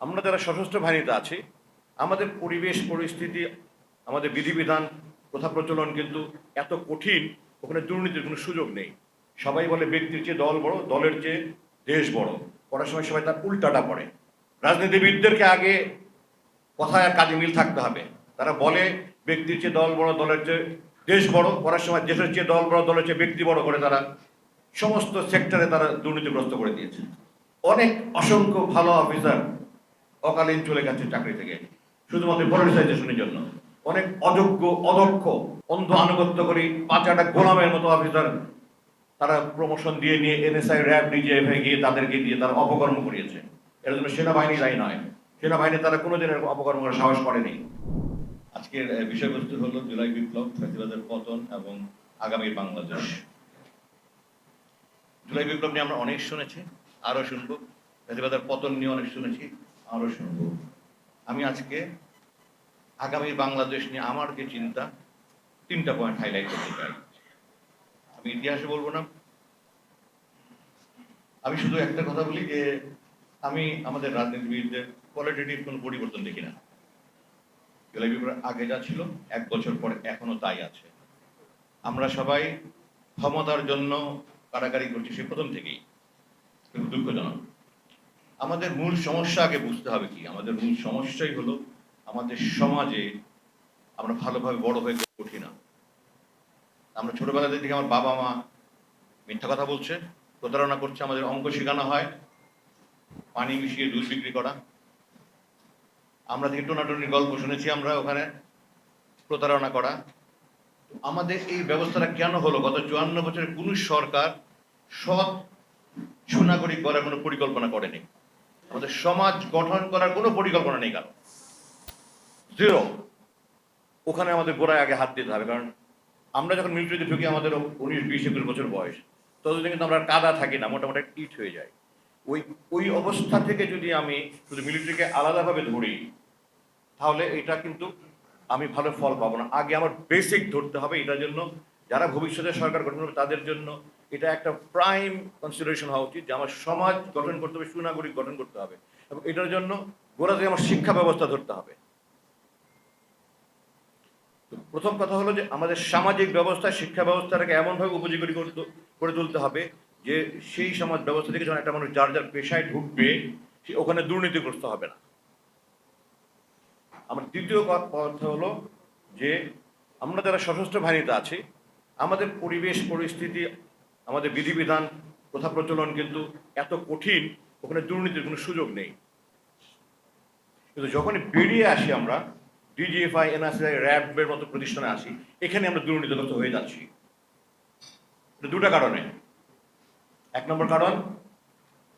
আমরা যারা সশস্ত্র বাহিনীতে আছি, আমাদের পরিবেশ, পরিস্থিতি, আমাদের বিধিবিধান, প্রথা প্রচলন কিন্তু এত কঠিন, ওখানে দুর্নীতির কোনো সুযোগ নেই। সবাই বলে ব্যক্তির চেয়ে দল বড়, দলের চেয়ে দেশ বড়। পড়ার সময় সবাই তার উল্টাটা পড়ে। রাজনীতিবিদদেরকে আগে কথায় আর কাজে মিল থাকতে হবে। তারা বলে ব্যক্তির চেয়ে দল বড়, দলের চেয়ে দেশ বড়। পড়ার সময় দেশের চেয়ে দল বড়, দলের চেয়ে ব্যক্তি বড় করে তারা সমস্ত সেক্টরে তারা দুর্নীতিগ্রস্ত করে দিয়েছে। অনেক অসংখ্য ভালো অফিসার অকালীন চলে গেছে চাকরি থেকে। শুধুমাত্র পলিটিসাইজেশনের জন্য। অনেক অযোগ্য, অদক্ষ, অন্ধ আনুগত্য করি পাঁচাটা গোলামের মতো অফিসার তারা প্রমোশন দিয়ে নিয়ে এনএসআই র্যাব ডিজিএফআই গিয়ে তাদেরকে দিয়ে তারা অপকর্ম করিয়েছে। এর জন্য সেনাবাহিনী দায়ী নয়। সেনাবাহিনী তারা কোনোদিন এরকম অপকর্ম করার সাহস করেনি। আজকের বিষয়বস্তু হলো জুলাই বিপ্লব ফ্যাসিবাদের পতন এবং আগামী বাংলাদেশ। জুলাই বিপ্লব নিয়ে আমরা অনেক শুনেছি, আরও শুনব। ফ্যাসিবাদের পতন নিয়ে অনেক শুনেছি। আরও শুনব। আমি আজকে আগামী বাংলাদেশ নিয়ে আমার যে চিন্তা, তিনটা পয়েন্ট হাইলাইট করতে চাই। আমি ইতিহাসে বলব না। আমি শুধু একটা কথা বলি যে, আমি আমাদের রাজনীতিবিদদের কোয়ালিটেটিভ কোনো পরিবর্তন দেখি না। আগে যা ছিল, এক বছর পরে এখনও তাই আছে। আমরা সবাই ক্ষমতার জন্য কারাকারি করছি সে প্রথম থেকেই। দুঃখজনক আমাদের মূল সমস্যা আগে বুঝতে হবে কি? আমাদের মূল সমস্যাই হলো আমাদের সমাজে আমরা ভালোভাবে বড় হয়ে উঠি না। আমরা ছোটবেলা থেকে আমার বাবা মা মিথ্যা কথা বলছে, প্রতারণা করছে, আমাদের অঙ্ক শেখানো হয়, পানি মিশিয়ে দুধ বিক্রি করা। আমরা থেকে টোনাটনির গল্প শুনেছি আমরা ওখানে, প্রতারণা করা। আমাদের এই ব্যবস্থাটা কেন হলো? গত চুয়ান্ন বছরে কোন সরকার সৎ সুনাগরিক করার কোনো পরিকল্পনা করেনি। আমাদের সমাজ গঠন করার কোনো পরিকল্পনা নেই কারণ জিরো ওখানে আমাদের গোড়ায় আগে হাত দিতে হবে, কারণ আমরা যখন মিলিটারিতে ঢুকি, আমাদের উনিশ, বিশ, একুশ বছর বয়স, ততদিন কিন্তু আমরা কাদা থাকি না, মোটামুটি ইট হয়ে যায়। ওই ওই অবস্থা থেকে যদি আমি শুধু মিলিটারিকে আলাদাভাবে ধরি, তাহলে এটা কিন্তু আমি ভালো ফল পাবো না। আগে আমার বেসিক ধরতে হবে, এটার জন্য যারা ভবিষ্যতে সরকার গঠন করবে, তাদের জন্য এটা একটা প্রাইম কনসিডারেশন হওয়া উচিত যে আমার সমাজ গঠন করতে হবে, সুনাগরিক গঠন করতে হবে এবং এটার জন্য গোড়া থেকে আমার শিক্ষা ব্যবস্থা ধরতে হবে। প্রথম কথা হলো যে আমাদের সামাজিক ব্যবস্থা, শিক্ষা ব্যবস্থাটাকে এমনভাবে উপযোগী করে তুলতে হবে যে সেই সমাজ ব্যবস্থা থেকে যখন একটা মানুষ যার যার পেশায় ঢুকবে, সে ওখানে দুর্নীতিগ্রস্ত হবে না। আমার দ্বিতীয় কথা হলো যে আমরা যারা সশস্ত্র বাহিনীতে আছি, আমাদের পরিবেশ, পরিস্থিতি আমাদের বিধিবিধান প্রথা প্রচলন কিন্তু এত কঠিন, ওখানে দুর্নীতির কোনো সুযোগ নেই। কিন্তু যখনই বেরিয়ে আসি আমরা ডিজিএফআই এনআরসিআই র্যাবের মতো প্রতিষ্ঠানে আসি, এখানে আমরা দুর্নীতিগ্রস্ত হয়ে যাচ্ছি। দুটা কারণে। এক নম্বর কারণ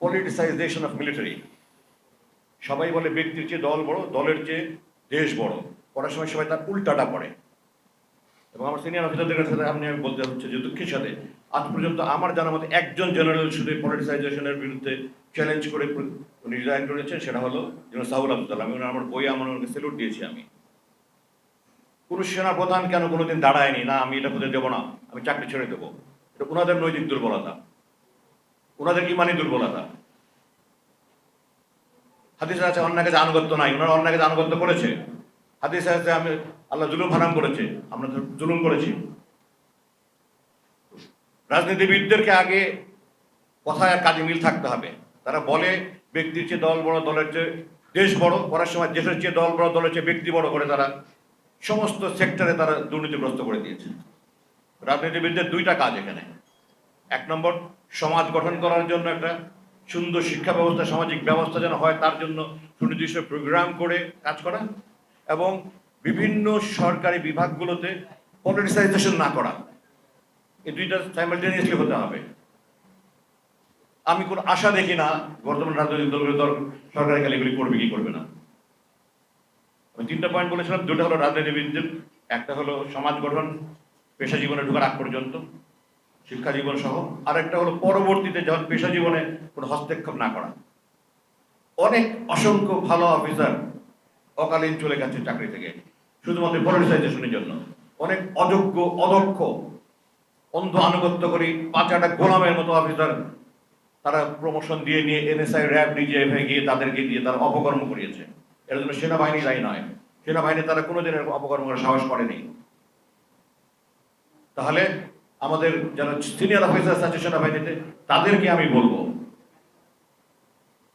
পলিটিসাইজেশন অফ মিলিটারি সবাই বলে ব্যক্তির চেয়ে দল বড়, দলের চেয়ে দেশ বড়। পড়ার সময় সবাই তার উল্টাটা পড়ে। এবং আমার সিনিয়র অফিসারদের কাছে আপনি আমি বলতে হচ্ছে যে দুঃখের সাথে, আজ পর্যন্ত আমার জানা মতে একজন জেনারেল শুধু পলিটিসাইজেশনের বিরুদ্ধে চ্যালেঞ্জ করে উনি রিজাইন করেছেন, সেটা হলো যেন সাহুল আবদুল্লাহ আমি আমার বই আমার ওনাকে স্যালুট দিয়েছি আমি। কোনো সেনা প্রধান কেন কোনোদিন দাঁড়ায়নি? না, আমি এটা হতে দেবো না? আমি চাকরি ছেড়ে দেবো। এটা ওনাদের নৈতিক দুর্বলতা। ওনাদের ইমানি দুর্বলতা। হাদিসে আছে অন্যায় কাছে আনুগত্য নাই। ওনারা অন্যায় কাছে আনুগত্য করেছে। হাদিসে আছে, আমি আল্লাহ জুলুম হারাম করেছে, আমরা জুলুম করেছি। রাজনীতিবিদদেরকে আগে কথায় কাজে মিল থাকতে হবে। তারা বলে, ব্যক্তির চেয়ে দল বড়, দলের চেয়ে দেশ বড় করার সময় দেশের চেয়ে দল বড়, দলের চেয়ে ব্যক্তি বড় করে তারা সমস্ত সেক্টরে তারা দুর্নীতিগ্রস্ত করে দিয়েছে। রাজনীতিবিদদের দুইটা কাজ এখানে। এক নম্বর, সমাজ গঠন করার জন্য একটা সুন্দর শিক্ষা ব্যবস্থা, সামাজিক ব্যবস্থা যেন হয়, তার জন্য সুনির্দিষ্ট প্রোগ্রাম করে কাজ করা। এবং বিভিন্ন সরকারি বিভাগগুলোতে পলিটিসাইজেশন না করা। এই দুইটা সাইমালটেনিয়াসলি হতে হবে। আমি কোনো আশা দেখি না, বর্তমান রাজনৈতিক দলগুলো দল সরকারি খালি এগুলি করবে কি করবে না। আমি তিনটা পয়েন্ট বলেছিলাম, দুটো হলো রাজনীতিবিদদের, একটা হলো সমাজ গঠন, পেশা জীবনে ঢোকার আগ পর্যন্ত, শিক্ষা জীবন সহ, আর একটা হলো পরবর্তীতে যখন পেশা জীবনে কোনো হস্তক্ষেপ না করা। অনেক অসংখ্য ভালো অফিসার অকালীন চলে গেছে চাকরি থেকে। শুধুমাত্র পলিটিসাইজেশনের জন্য। অনেক অযোগ্য, অদক্ষ, অন্ধ আনুগত্য করি পাঁচাটা গোলামের মতো অফিসার তারা প্রমোশন দিয়ে নিয়ে এনএসআই র্যাব ডিজিএফআই গিয়ে তাদেরকে দিয়ে তারা অপকর্ম করিয়েছে। এর জন্য সেনাবাহিনী দায়ী নয়। সেনাবাহিনী তারা কোনোদিন অপকর্ম করার সাহস করেনি। তাহলে আমাদের যারা সিনিয়র অফিসার আছে সেনাবাহিনীতে, তাদেরকে আমি বলব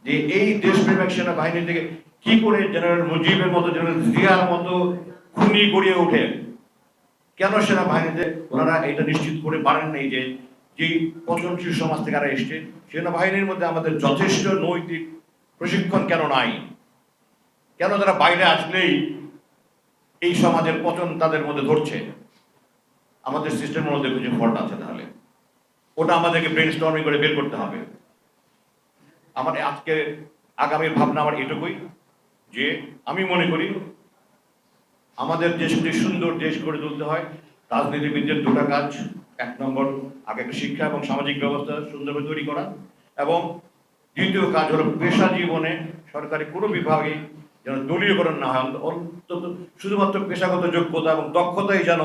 যে এই দেশপ্রেমিক সেনাবাহিনী থেকে কি করে জেনারেল মুজিবের মতো জেনারেল জিয়ার মতো খুনি গড়িয়ে ওঠে? কেন সেনাবাহিনীতে ওনারা এটা নিশ্চিত করে পারেন নাই যে যে পচনশীল সমাজ থেকে এরা এসছে? সেনাবাহিনীর মধ্যে আমাদের যথেষ্ট নৈতিক প্রশিক্ষণ কেন নাই? কেন তারা বাইরে আসলেই এই সমাজের পচন তাদের মধ্যে ধরছে? আমাদের সিস্টেমের মধ্যে কিছু ফল্ট আছে তাহলে। ওটা আমাদেরকে ব্রেন স্টর্মিং করে বের করতে হবে। আমার আজকে আগামীর ভাবনা আমার এটুকুই। যে আমি মনে করি আমাদের দেশটি সুন্দর দেশ গড়ে তুলতে হয়। রাজনীতিবিদদের দুটা কাজ। এক নম্বর আগে শিক্ষা এবং সামাজিক ব্যবস্থা সুন্দরভাবে তৈরি করা। এবং দ্বিতীয় কাজ হলো পেশা জীবনে সরকারি কোনো বিভাগে যেন দলীয়করণ না হয়। অন্তত শুধুমাত্র পেশাগত যোগ্যতা এবং দক্ষতাই যেন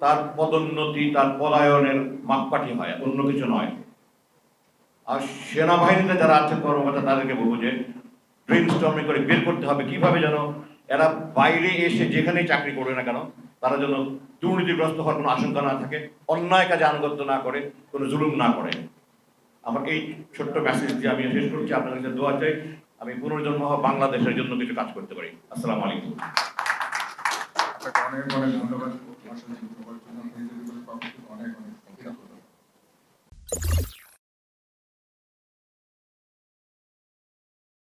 তার পদোন্নতি, তার পলায়নের মাপকাঠি হয়, অন্য কিছু নয়। আর সেনাবাহিনীতে যারা আছেন কর্মকর্তা, তাদেরকে বলব যে ব্রেন স্টর্মিং করে বের করতে হবে, কীভাবে যেন এরা বাইরে এসে যেখানেই চাকরি করবে না কেন, তারা যেন দুর্নীতিগ্রস্ত হওয়ার কোনো আশঙ্কা না থাকে, অন্যায় কাজে আনুগত্য না করে, কোনো জুলুম না করে। আমার এই ছোট্ট মেসেজ দিয়ে আমি শেষ করছি। আপনাদের কাছে দোয়া চাই, আমি পুনর্জন্ম হওয়া বাংলাদেশের জন্য কিছু কাজ করতে পারি। আসসালামু আলাইকুম। অনেক অনেক ধন্যবাদ।